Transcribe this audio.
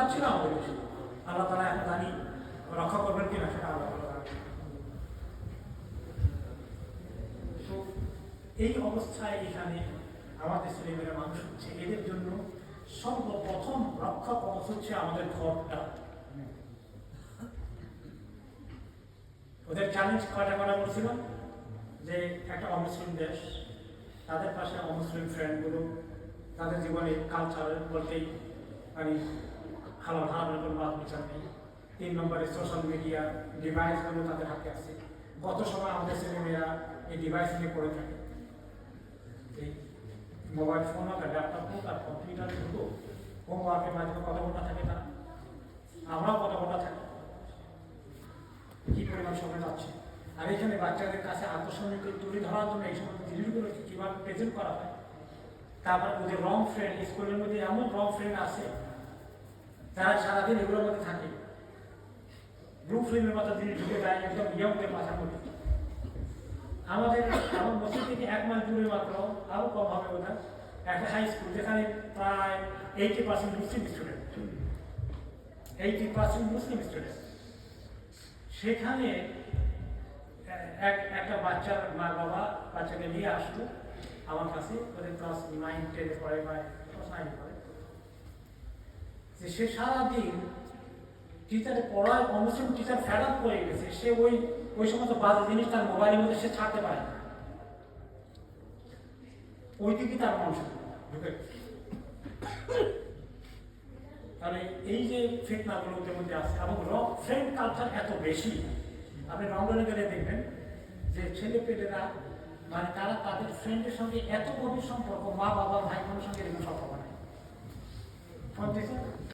অধিকার ছিল আমাদের দেশে আল্লাহ তারা এখন জানি রক্ষা করবেন কিনা সেটা আল্লাহ এই অবস্থায় এখানে আমাদের ছেলেমেয়েরা মানুষ হচ্ছে, এদের জন্য সর্বপ্রথম রক্ষা কবচ হচ্ছে আমাদের ঘরটা। ওদের চ্যালেঞ্জ কয়টা করা বলছিল যে একটা অমুসলিম দেশ, তাদের পাশে অমুসলিম ফ্রেন্ডগুলো তাদের জীবনে কালচার বলতেই মানে কোনো বাদ বিচার নেই তিন নম্বরে সোশ্যাল মিডিয়া ডিভাইসগুলো তাদের হাতে আছে। কত সময় আমাদের ছেলেমেয়েরা এই ডিভাইস নিয়ে পড়ে থাকে। মোবাইল ফোন হোক, আর ল্যাপটপ হোক, আর কম্পিউটার হোক হোমওয়ার্কের মাধ্যমে কত ঘণ্টা থাকে না। আমরাও কত ঘণ্টা থাকি। কি পরিমাণ সময় যাচ্ছে আর এখানে বাচ্চাদের কাছে আত্মসম্মানকে তুলে ধরার জন্য এই সমস্ত জিনিসগুলোকে কীভাবে প্রেজেন্ট করা হয়। তারপর ওদের রং ফ্রেন্ড স্কুলের মধ্যে এমন রং ফ্রেন্ড আছে তারা সারাদিন এগুলোর মধ্যে থাকে। ব্লু ফিল্মের মতো জিনিস ঢুকে যায়, একদম ইয়ংদের মাথার মধ্যে আমাদের, আমার মসজিদ থেকে এক মাইল দূরে মাত্র আরও কম হবে বোধহয়। একটা হাই স্কুল যেখানে প্রায় eighty percent Muslim student eighty percent Muslim student সেখানে এক, একটা বাচ্চার মা, বাবা বাচ্চাকে নিয়ে আসলো। আমার কাছে, ওদের ক্লাস নাইন টেনে পড়ে বা নাইনে পড়ে যে সে সারাদিন টিচারে পড়ায় অমুসলিম টিচার ফ্যাড আপ করে গেছে, সে ওই ওই সমস্ত বাজে জিনিস তার মোবাইলের মধ্যে সে ছাড়তে পারে না। ওই দিকে তার মানুষ তাহলে এই যে ফিটনাগুলো ওদের মধ্যে আছে, এবং রক ফ্রেন্ড কালচার এত বেশি, আপনি রংডনে গেলে দেখবেন যে ছেলে পেলেরা মানে তারা তাদের ফ্রেন্ডের সঙ্গে এত গভীর সম্পর্ক মা বাবা ভাই বোনের সঙ্গে এরকম সম্পর্ক নাই